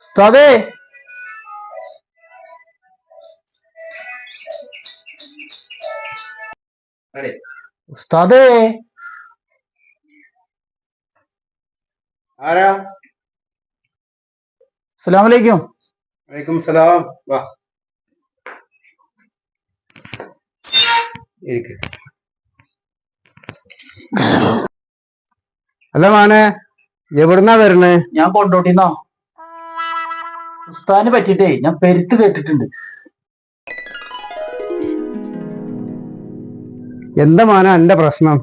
ഉസ്താദേ ഉസ്താദേ ആരാ അസ്സലാമലൈക്കും വലൈക്കും സലാം വാ ഇരിക്ക്. അല്ല മാനെ എവിടുന്നാ വരണേ? ഞാൻ കൊണ്ടോട്ടിന്നോ ഉസ്താദിനെ പറ്റിട്ടേ ഞാൻ പെരുത്ത് കേട്ടിട്ടുണ്ട്. എന്താ മാന എന്റെ പ്രശ്നം?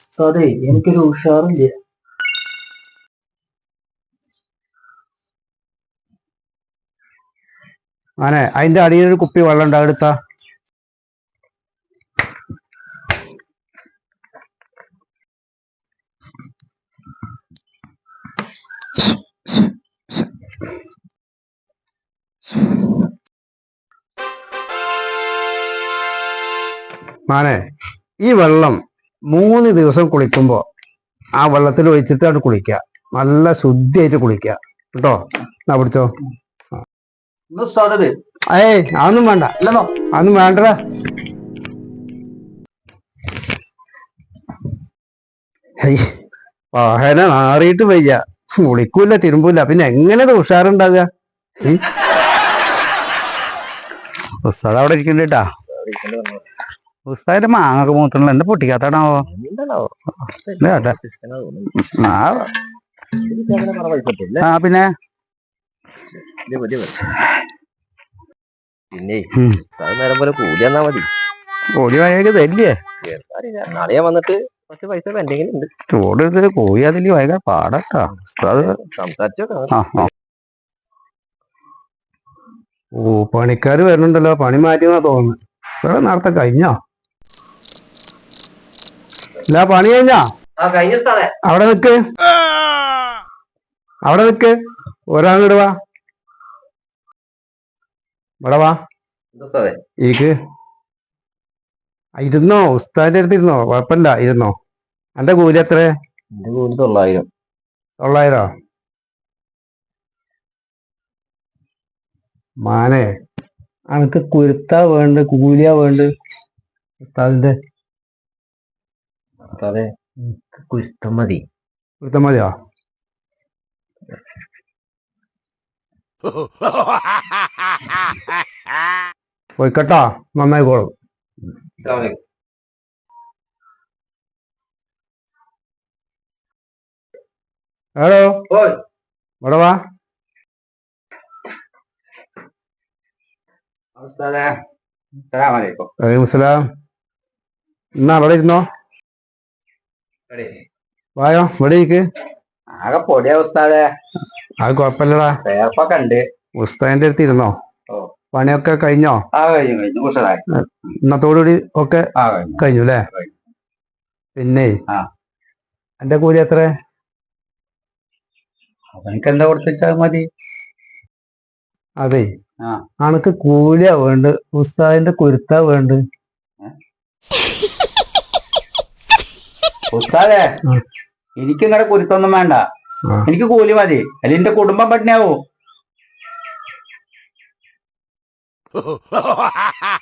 ഉസ്താദേ എനിക്കൊരു ഉഷാറില്ല. മാനെ അതിന്റെ അടിയിലൊരു കുപ്പി വെള്ളം ഉണ്ട് എടുത്ത. മാനെ ഈ വെള്ളം മൂന്ന് ദിവസം കുളിക്കുമ്പോൾ ആ വെള്ളത്തിൽ ഒഴിച്ചിട്ടാണ് കുളിക്കുക. നല്ല ശുദ്ധിയായിട്ട് കുളിക്കുക. കേട്ടോ? എന്നാ പിടിച്ചോ? ഏയ് അതൊന്നും വേണ്ട. അതൊന്നും വേണ്ട വാഹന മാറിയിട്ട് വയ്യ. കുളിക്കൂല തിരുമ്പൂല. പിന്നെ എങ്ങനെ ഇത് ഉഷാറുണ്ടാകുക? ഉസ്താദ് അവിടെ ഇരിക്കണ്ടാ ഉസ്താദിന്റെ മാങ്ങൊക്കെ മൂത്തണല്ലോ എന്താ പൊട്ടിക്കാത്താണാവോ. ആ പിന്നെ? പിന്നെ നേരം പോലെ കൂലി മതി. തരില്ലേ. നാളെ വന്നിട്ട് കുറച്ച് പൈസ പെൻഡിങ്ങിൽ ഉണ്ട്. ചോട് ഇത് കോഴി അതിൽ ഭയങ്കര പാടട്ടാ. ഉസ്താദ്. സംസാരിച്ചോക്കെ ആ ആ. ഓ പണിക്കാര് വരുന്നുണ്ടല്ലോ. പണി മാറ്റിയെന്നാ തോന്നുന്നു. നേരത്തെ കഴിഞ്ഞോ? ഇല്ല പണി കഴിഞ്ഞാ? അവിടെ നിക്ക്. അവിടെ നിക്ക്. ഒരാളിട് വാ. ഇവിടെ വാ. ഈക്ക് ഇരുന്നോ? ഉസ്താദിന്റെ അടുത്ത് ഇരുന്നോ? കുഴപ്പമില്ല ഇരുന്നോ? എന്റെ കൂലി എത്ര എന്റെ കൂലി തൊള്ളായിരം. തൊള്ളായിരോ? മാനേ അനക്ക് കുരുത്താ വേണ്ട കൂലിയാ വേണ്ട ഉസ്താദിന്റെ അതെ കുരുത്തം മതി കുരുത്തം മതിയോ പോയിക്കട്ടോ നന്നായിക്കോളും ഹലോ ഇവിടെ വാ. ഉസ്താദേ അസ്സലാമലൈക്കും വലൈക്കും സലാം എന്നാ അവിടെ ഇരുന്നോ? വായോ ഇവിടെ ഇരിക്ക്. ആകെ പൊടിയാ ഉസ്താദേ. അത് കുഴപ്പമില്ലടാ. പേർപ്പൊക്കെ ഉണ്ട്. ഉസ്താദിന്റെ അടുത്ത് ഇരുന്നോ? പണിയൊക്കെ കഴിഞ്ഞോ? ആ കഴിഞ്ഞു കഴിഞ്ഞു. ഉഷാറായി ഇന്നത്തോടുകൂടി ഒക്കെ ആ കഴിഞ്ഞു. അല്ലേ? പിന്നെ? ആ. എന്റെ കൂലി എത്ര? അവനക്കെന്താ എന്താ കൊടുത്തിട്ടാ മതി? അതെ. ആ. അനക്ക് കൂലിയാ വേണ്ട ഉസ്താദിന്റെ കുരുത്താ വേണ്ട ഉസ്താദേ എനിക്ക് നിങ്ങളുടെ കുരുത്തൊന്നും വേണ്ട. എനിക്ക് കൂലി മതി. അല്ലെ എന്റെ കുടുംബം പട്ടിണിയാവോ.